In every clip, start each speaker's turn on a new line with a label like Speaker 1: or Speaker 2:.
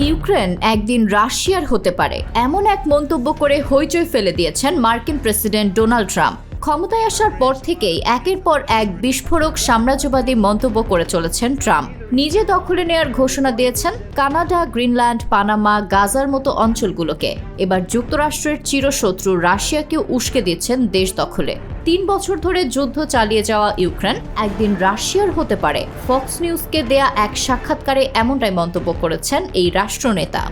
Speaker 1: Ukraine একদিন রাশিয়ার হতে পারে। এমন এক মন্তব্য করে হইচই ফেলে দিয়েছেন মার্কিন প্রেসিডেন্ট ডোনাল্ড ট্রাম্প। ক্ষমতায় আসার পর থেকেই একের পর এক বিস্ফোরক সাম্রাজ্যবাদী মন্তব্য করে চলেছেন ট্রাম্প। নিজে দখলে নেয়ার ঘোষণা দিয়েছেন কানাডা, গ্রিনল্যান্ড, পানামা, গাজার মতো অঞ্চলগুলোকে। এবার যুক্তরাষ্ট্রের চিরশত্রু রাশিয়াকেও উস্কে দিচ্ছেন দেশ দখলে। তিন বছর ধরে যুদ্ধ চালিয়ে যাওয়া ইউক্রেন একদিন রাশিয়ার হতে পারে। ফক্স নিউজকে দেয়া এক সাক্ষাৎকারে এমনটাই মন্তব্য করেছেন এই রাষ্ট্রনেতা.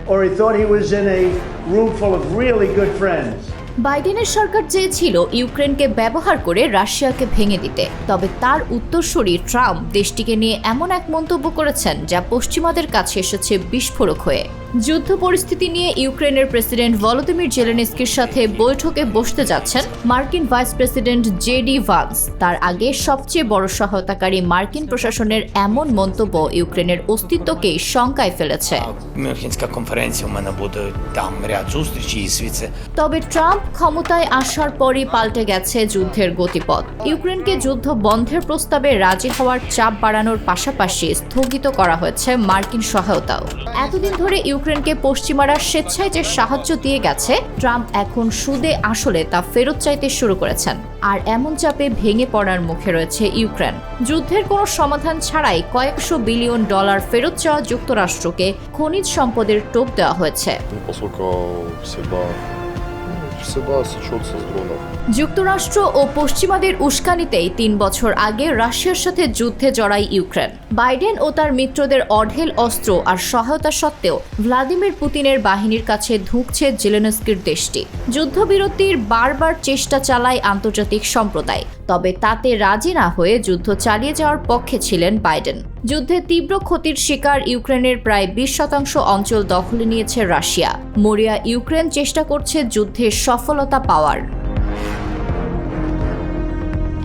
Speaker 1: বাইডেনের সরকার চেয়েছিল ইউক্রেনকে ব্যবহার করে রাশিয়াকে ভেঙে দিতে। তবে তার উত্তরসূরি ট্রাম্প দেশটিকে নিয়ে এমন এক মন্তব্য করেছেন যা পশ্চিমাদের কাছে এসেছে বিস্ফোরক হয়ে। যুদ্ধ পরিস্থিতি নিয়ে ইউক্রেনের প্রেসিডেন্ট ভলোদিমির জেলেনিস্কির সাথে বৈঠকে বসতে যাচ্ছেন মার্কিন ভাইস প্রেসিডেন্ট জেডি ভান্স। তার আগে সবচেয়ে বড় সহায়তাকারী মার্কিন প্রশাসনের এমন মন্তব্য ইউক্রেনের অস্তিত্বকে শঙ্কায় ফেলেছে। তবে ট্রাম্প ক্ষমতায় আসার পরই পাল্টে গেছে যুদ্ধের গতিপথ। ইউক্রেনকে যুদ্ধ বন্ধের প্রস্তাবে রাজি হওয়ার চাপ বাড়ানোর পাশাপাশি স্থগিত করা হয়েছে মার্কিন সহায়তাও। এতদিন ধরে ইউক্রেনকে পশ্চিমারা স্বেচ্ছায় যে সাহায্য দিয়ে গেছে, ট্রাম্প এখন সুদে আসলে তা ফেরত চাইতে শুরু করেছেন। আর এমন চাপে ভেঙে পড়ার মুখে রয়েছে ইউক্রেন। যুদ্ধের কোনো সমাধান ছাড়াই কয়েকশো বিলিয়ন ডলার ফেরত চাওয়া যুক্তরাষ্ট্রকে খনিজ সম্পদের টোপ দেওয়া হয়েছে। যুক্তরাষ্ট্র ও পশ্চিমাদের উস্কানিতেই তিন বছর আগে রাশিয়ার সাথে যুদ্ধে জড়ায় ইউক্রেন। বাইডেন ও তার মিত্রদের অঢেল অস্ত্র আর সহায়তা সত্ত্বেও ভ্লাদিমির পুতিনের বাহিনীর কাছে ধুঁকছে জেলেনস্কির দেশটি। যুদ্ধবিরতির বারবার চেষ্টা চালায় আন্তর্জাতিক সম্প্রদায়, তবে তাতে রাজি না হয়ে যুদ্ধ চালিয়ে যাওয়ার পক্ষে ছিলেন বাইডেন। যুদ্ধে তীব্র ক্ষতির শিকার ইউক্রেনের প্রায় বিশ শতাংশ অঞ্চল দখলে নিয়েছে রাশিয়া। মরিয়া, ইউক্রেন চেষ্টা করছে যুদ্ধের সফলতা পাওয়ার।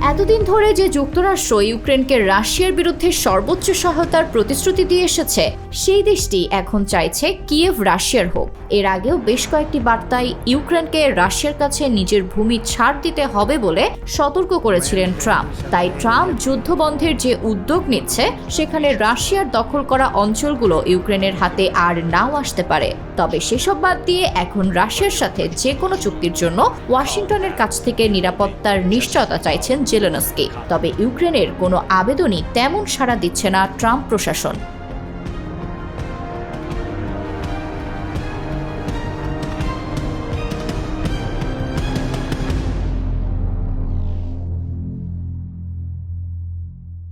Speaker 1: এতদিন ধরে যে যুক্তরাষ্ট্র ইউক্রেনকে রাশিয়ার বিরুদ্ধে সর্বোচ্চ সহায়তার প্রতিশ্রুতি দিয়ে এসেছে, সেই দেশটি এখন চাইছে কিয়েভ রাশিয়ার হোক। এর আগেও বেশ কয়েকটি বার্তায় ইউক্রেনকে রাশিয়ার কাছে নিজের ভূমি ছাড় দিতে হবে বলে সতর্ক করেছিলেন ট্রাম্প। তাই ট্রাম্প যুদ্ধবন্ধের যে উদ্যোগ নিচ্ছে, সেখানে রাশিয়ার দখল করা অঞ্চলগুলো ইউক্রেনের হাতে আর নাও আসতে পারে। তবে সেসব বাদ দিয়ে এখন রাশিয়ার সাথে যে কোনো চুক্তির জন্য ওয়াশিংটনের কাছ থেকে নিরাপত্তার নিশ্চয়তা চাইছেন জেলেনস্কি। তবে ইউক্রেনের কোনো আবেদনই তেমন সাড়া দিচ্ছে না ট্রাম্প প্রশাসন।